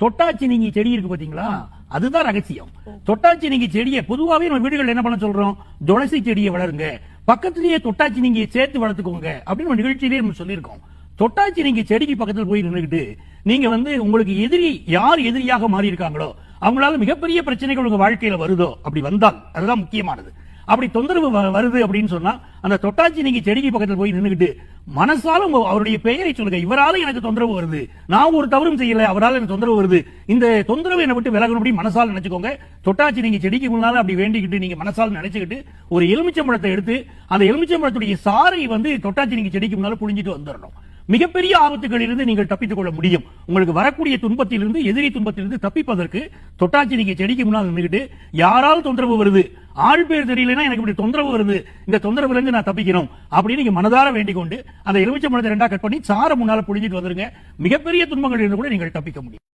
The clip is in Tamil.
தொட்டாச்சி நீங்க செடி இருக்கு பாத்தீங்களா? அதுதான் ரகசியம். தொட்டாச்சி நீங்க செடியை பொதுவாகவே நம்ம வீடுகள் என்ன பண்ண சொல்றோம்? துளசி செடியை வளருங்க. பக்கத்திலேயே தொட்டாச்சி நீங்க சேர்த்து வளர்த்துக்கோங்க அப்படின்னு ஒரு நிகழ்ச்சியிலேயே நம்ம சொல்லியிருக்கோம். தொட்டாச்சி நீங்க செடிக்கு பக்கத்தில் போய் நின்றுக்கிட்டு நீங்க வந்து உங்களுக்கு எதிரி யார் எதிரியாக மாறி இருக்காங்களோ அவங்களால மிகப்பெரிய பிரச்சனைகள் உங்க வாழ்க்கையில வருதோ அப்படி வந்தால் அதுதான் முக்கியமானது. அப்படி தொந்தரவு வருது அப்படின்னு சொன்னா அந்த தொட்டாச்சி நீங்க செடிக்கு பக்கத்தில் போய் நின்றுக்கிட்டு மனசால அவருடைய பெயரை சொல்லுங்க. இவரால எனக்கு தொந்தரவு வருது. நான் ஒரு தவறும் செய்யல அவரால் எனக்கு தொந்தரவு வருது. இந்த தொந்தரவு என்னை விட்டு விலகணும் அப்படி மனசால நினைச்சுக்கோங்க. தொட்டாச்சி நீங்க செடிக்கு முன்னால அப்படி வேண்டிக்கிட்டு நீங்க மனசால நினைச்சுக்கிட்டு ஒரு எலுமிச்சம்பழத்தை எடுத்து அந்த எலுமிச்சம்பழத்துடைய சாரை வந்து தொட்டாச்சி நீங்க செடிக்கு முன்னால புழிஞ்சிட்டு வந்துடணும் மிகப்பெரிய ஆபத்துகளிலிருந்து நீங்கள் தப்பித்துக் கொள்ள முடியும். உங்களுக்கு வரக்கூடிய துன்பத்திலிருந்து எதிரி துன்பத்திலிருந்து தப்பிப்பதற்கு தொட்டாச்சி நீங்க செடிக்கு முன்னால் நின்றுகிட்டு யாராவது தொந்தரவு வருது. ஆள் பேர் தெரியலனா எனக்கு இப்படி தொந்தரவு வருது. இந்த தொந்தரவுல இருந்து நான் தப்பிக்கணும். அப்படின்னு நீங்க மனதார வேண்டிக் கொண்டு அந்த எலுமிச்சை மனதை ரெண்டா கட் பண்ணி சாரை முன்னால புழிஞ்சிட்டு வந்துருங்க. மிகப்பெரிய துன்பங்கள் இருந்து கூட நீங்கள் தப்பிக்க முடியும்.